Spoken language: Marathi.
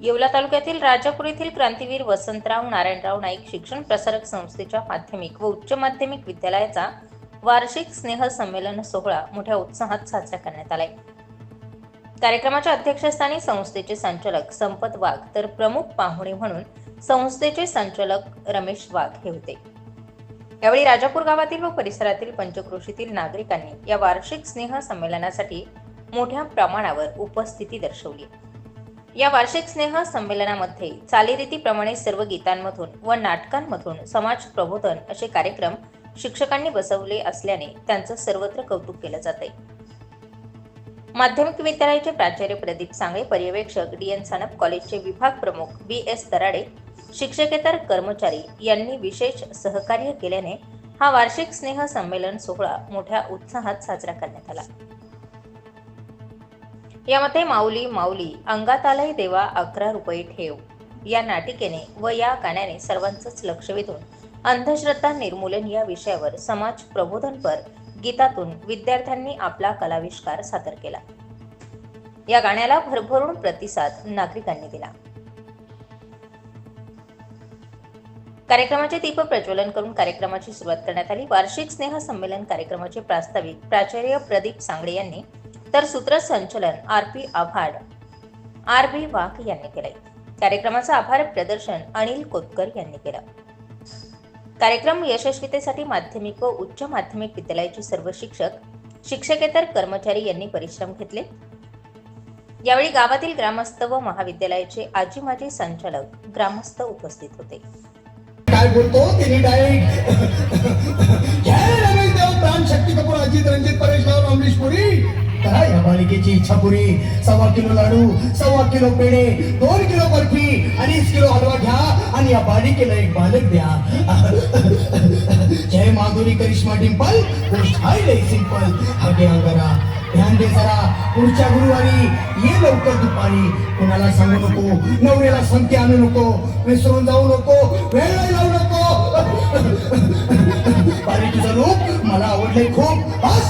येवला तालुक्यातील राजापूर येथील क्रांतीवीर वसंतराव नारायणराव नाईक शिक्षण प्रसारक संस्थेच्या माध्यमिक व उच्च माध्यमिक विद्यालयाचा वार्षिक स्नेह संमेलन सोहळा मोठ्या उत्साहात साजरा करण्यात आलाय. कार्यक्रमाच्या अध्यक्षस्थानी संस्थेचे संचालक संपत वाघ तर प्रमुख पाहुणे म्हणून संस्थेचे संचालक रमेश वाघ हे होते. यावेळी राजापूर गावातील व परिसरातील पंचक्रोशीतील नागरिकांनी या वार्षिक स्नेह संमेलनासाठी मोठ्या प्रमाणावर उपस्थिती दर्शवली. या वार्षिक स्नेह संमेलनामध्ये चालीरीतीप्रमाणे सर्व गीतांमधून व नाटकांमधून समाज प्रबोधन असे कार्यक्रम शिक्षकांनी बसवले असल्याने त्यांचं सर्वत्र कौतुक केलं जात माध्यमिक विद्यालयाचे प्राचार्य प्रदीप सांगळे पर्यवेक्षक डी एन सानप कॉलेजचे विभाग प्रमुख बी एस तराडे शिक्षकेतर कर्मचारी यांनी विशेष सहकार्य केल्याने हा वार्षिक स्नेह संमेलन सोहळा मोठ्या उत्साहात साजरा करण्यात आला. यामध्ये माऊली माऊली अंगात आलाय देवा अकरा रुपये ठेव. या नाटिकेने व या गाण्याने सर्वांचंच लक्ष वेधून अंधश्रद्धा निर्मूलन या विषयावर समाज प्रबोधनपर गीतातून विद्यार्थ्यांनी आपला कलाविष्कार सादर केला. या गाण्याला भरभरून प्रतिसाद नागरिकांनी दिला. कार्यक्रमाचे दीप प्रज्वलन करून कार्यक्रमाची सुरुवात करण्यात आली. वार्षिक स्नेह संमेलन कार्यक्रमाचे प्रास्ताविक प्राचार्य प्रदीप सांगडे यांनी तर सूत्रसंचलन R P Avhad. R B Wagh यांनी केले कार्यक्रमाचं आभार प्रदर्शन अनिल कोतकर यांनी केलं. कार्यक्रम यशस्वीतेसाठी माध्यमिक व उच्च माध्यमिक विद्यालयाचे सर्व शिक्षक शिक्षकेतर कर्मचारी यांनी परिश्रम घेतले. यावेळी गावातील ग्रामस्थ व महाविद्यालयाचे आजी माजी संचालक ग्रामस्थ उपस्थित होते. काय बोलतो? तिने डायरेक्ट प्राण शक्ती कपूर अजित रंजित परेश राव अमरीश पुरी. करा या बालिकेची इच्छा पुरी सव्वा किलो लाडू सव्वा किलो पेढे दोन किलो बर्फी अडीच किलो हलवा घ्या आणि या बालिकेला एक बालक द्या. जय माधुरी करिश्मा डिंपल गोष्ट लई सिंपल हगे अंगरा ध्यान दे जरा. पुढच्या गुरुवारी ये लवकर दुपारी. कुणाला सांगू नको नवऱ्याला संगती आणू नको विसरून जाऊ नको वेळ लावू नको. बालिकेचा रूप मला आवडले खूप. बस.